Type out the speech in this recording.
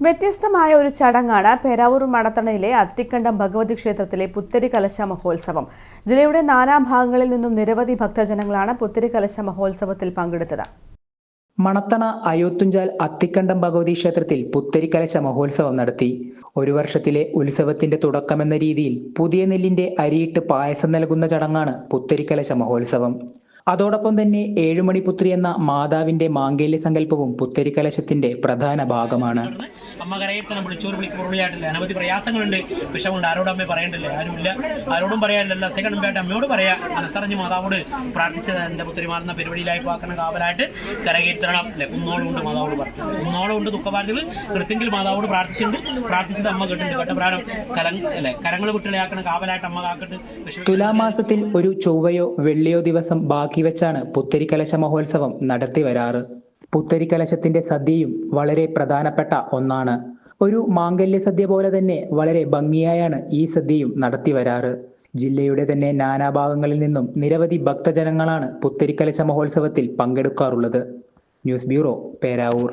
വ്യത്യസ്തമായ ഒരു ചടങ്ങാണ് പേരാവൂർ മടത്തണയിലെ അത്തിക്കണ്ടം ഭഗവതി ക്ഷേത്രത്തിലെ പുത്തരി കലശ മഹോത്സവം. ജില്ലയുടെ നാനാ ഭാഗങ്ങളിൽ നിന്നും നിരവധി ഭക്തജനങ്ങളാണ് പുത്തരി കലശ മഹോത്സവത്തിൽ പങ്കെടുത്തത്. മണത്തണ അയോത്തുഞ്ചാൽ അത്തിക്കണ്ടം ഭഗവതി ക്ഷേത്രത്തിൽ പുത്തരി കലശ മഹോത്സവം നടത്തി. ഒരു വർഷത്തിലെ ഉത്സവത്തിന്റെ തുടക്കമെന്ന രീതിയിൽ പുതിയ നെല്ലിന്റെ അരിയിട്ട് പായസം നൽകുന്ന ചടങ്ങാണ് പുത്തരി കലശ മഹോത്സവം. അതോടൊപ്പം തന്നെ ഏഴുമണിപുത്രി എന്ന മാതാവിന്റെ മാംഗല്യ സങ്കല്പവും പുത്തരി കലശത്തിന്റെ പ്രധാന ഭാഗമാണ്. അമ്മ കരയത്തനം അനവധി പ്രയാസങ്ങളുണ്ട്. വിഷമുണ്ട് ആരോടും അമ്മയെ പറയണ്ടില്ല? ആരുമില്ല. ആരോടും പറയാനില്ല സെക്കൻഡ് അമ്മയോട് പറയാ. മനസ്സറിഞ്ഞ് മാതാവോട് പ്രാർത്ഥിച്ചത് എന്റെ പുത്രിമാർന്ന പരിപാടിയിലായി പാക്കണ കാവലായിട്ട് കരകീർത്തണം അല്ലെ? കുന്നോളുണ്ട് മാതാവോട് പറഞ്ഞു. കുന്നോളുണ്ട് ദുഃഖപാട്ടുകൾ കൃത്യങ്കിൽ മാതാവോട് പ്രാർത്ഥിച്ചിട്ടുണ്ട്. പ്രാർത്ഥിച്ചത് അമ്മ കേട്ടിട്ടുണ്ട്. കേട്ടപ്രാരം കലങ് അല്ലെ? കരങ്ങൾ വിട്ടിളയാക്കണ കാവലായിട്ട് അമ്മ കാക്കട്ട്. തുലാമാസത്തിൽ ഒരു ചൊവ്വയോ വെള്ളിയോ ദിവസം ബാക്കി വെച്ചാണ് പുത്തരിക്കലശ മഹോത്സവം നടത്തി വരാറ്. പുത്തരിക്കലശത്തിന്റെ സദ്യയും വളരെ പ്രധാനപ്പെട്ട ഒന്നാണ്. ഒരു മാംഗല്യ സദ്യ പോലെ തന്നെ വളരെ ഭംഗിയായാണ് ഈ സദ്യയും നടത്തി വരാറ്. ജില്ലയുടെ തന്നെ നാനാഭാഗങ്ങളിൽ നിന്നും നിരവധി ഭക്തജനങ്ങളാണ് പുത്തരിക്കലശ മഹോത്സവത്തിൽ പങ്കെടുക്കാറുള്ളത്. News bureau Peravoor.